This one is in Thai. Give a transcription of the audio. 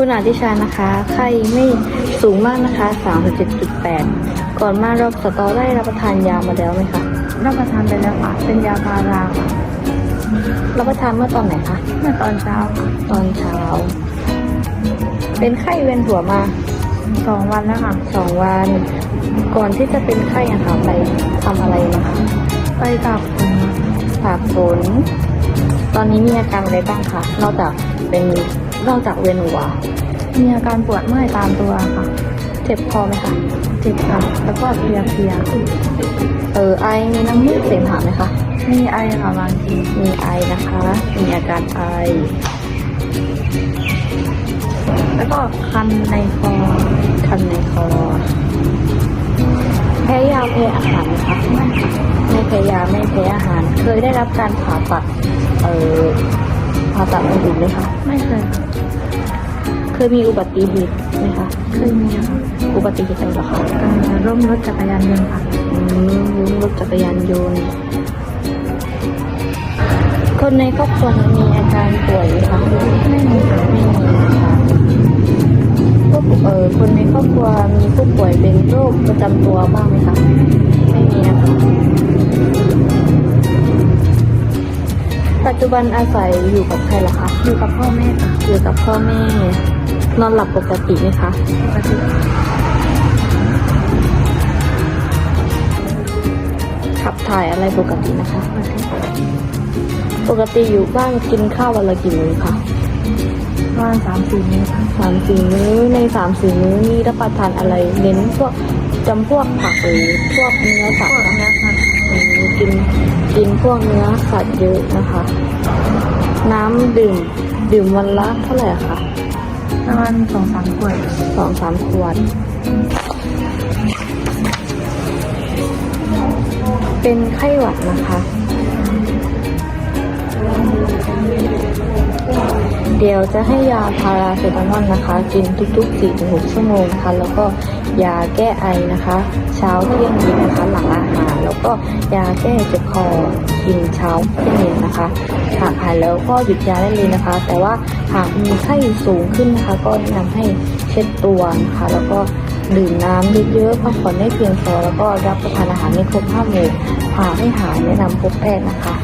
คุณอาทิชานะคะ ไข้ไม่สูงมากนะคะ 37.8 ก่อนมารอบสตอได้รับประทานยามาแล้วไหมคะ รับประทานไปแล้วค่ะ เป็นยาพาราค่ะรับประทานเมื่อตอนไหนคะ เมื่อตอนเช้าค่ะตอนเช้า เป็นไข้เวียนหัวมาสองวันแล้วค่ะ สองวัน ก่อนที่จะเป็นไข้อะค่ะไปทำอะไรมาคะ ไปกับผมตากฝน ตอนนี้มีอาการอะไรบ้างคะ นอกจากเป็น นอกจากเวียนหัว มีอาการปวดเมื่อยตามตัวค่ะ เจ็บคอไหมคะ เจ็บค่ะ แล้วก็เพลียเพลียเออไอมีน้ำมูกเสมหะไหมคะๆมีไอค่ะบางที มีไอนะคะ มีอาการไอ แล้วก็คันในคอ คันในคอ แพ้ยาแพ้อาหารไหมคะไม่ค่ะไม่แพ้ยาไม่แพ้อาหาร เคยได้รับการผ่าตัด เอ่อ ผ่าตัดอื่นๆไหมคะ ไม่เคยค่ะเคยมีอุบัติเหตุไหมคะเคยมีค่ะอุบัติเหตุอะไรเหรอคะการร่มรถจักรยานยนต์ค่ะอืมล้มรถจักรยานยนต์คนในครอบครัวมีอาการป่วยไหมคะไม่มีค่ะไม่มีนะคะพวกเอ่อคนในครอบครัวมีผู้ป่วยเป็นโรคประจำตัวบ้างไหมคะไม่มีนะคะ ปัจจุบันอาศัยอยู่กับใครล่ะคะอยู่กับพ่อแม่ค่ะอยู่กับพ่อแม่ นอนหลับปกติไหมคะปกติขับถ่ายอะไรปกตินะคะ ปกติปกติอยู่บ้านกินข้าววันละกี่มื้อคะประมาณสามสี่นิ้วค่ะสามสี่มื้อในสามสี่มื้อนี้รับประทานอะไรเน้นพวกจำพวกผักหรือพวกเนื้อสัตว์นะคะค่ะอืมกิน กินพวกเนื้อสัตว์เยอะนะคะ น้ำดื่ม ดื่มวันละเท่าไหร่คะประมาณสองสามขวดสองสามขวด เป็นไข้หวัดนะคะ เดี๋ยวจะให้ยาพาราเซตามอลนะคะ กินทุกๆ4-6ชั่วโมงนะคะแล้วก็ ยาแก้ไอนะคะ เช้าเที่ยงเย็นนะคะ หลังอาหาร แล้วก็ยาแก้เจ็บคอกินเช้าเที่ยงเย็นนะคะหากหายแล้วก็หยุดยาได้เลยนะคะ แต่ว่าหากมีไข้สูงขึ้นนะคะ ก็แนะนำให้เช็ดตัวนะคะ แล้วก็ดื่มน้ำเยอะๆพักผ่อนให้เพียงพอแล้วก็รับประทานอาหารให้ครบห้าหมู่หากให้หายแนะนำพบแพทย์นะคะ